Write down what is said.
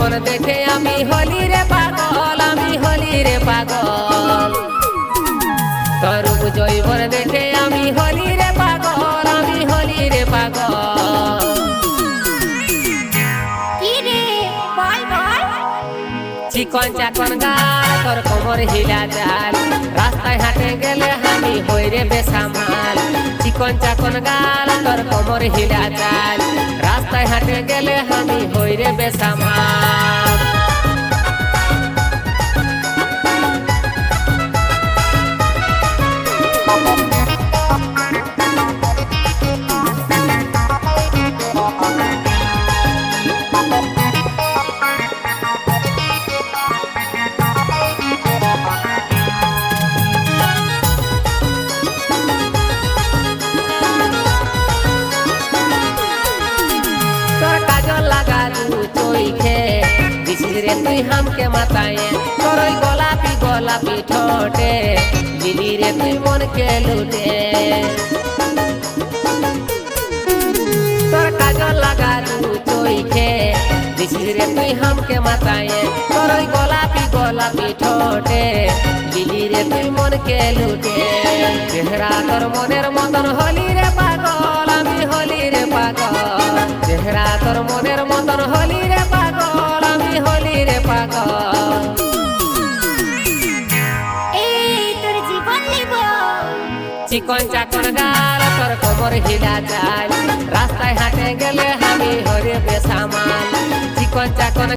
তোর দেখে আমি হলি রে পাগল আমি হলি রে পাগল। তোর জৈবর দেখে আমি হলি রে পাগল আমি হলি রে পাগল। চিকন চাকন গা তোর কোমর হিলা জাল। রাস্তায় হাঁটে গেলে আমি হই রে বেসামাল। চিকন চাকন গাল তোর কোমর হিলা জাল। রাস্তায় হাঁটে গেলে আমি হই রে বেসামাল। রে তুই হামকে মাতায়ে তোর ওই গোলাপি গোলাপি ঠোঁটে দিলি রে তুই মনকে লুটে হামকে মাতায়ে তোর ওই গোলাপি গোলাপি ঠোঁটে দিলি রে তুই মনকে লুটে। চেহারা তোর মনের মতন হলি রে পাগল আমি হলি রে পাগল। চেহারা তোর মনের মতন হলি রে পাগল। আমি হলি রে পাগল চিকন চাকন গাল তোর কোমর হিলা চাল রাস্তায় হাটে গেলে আমি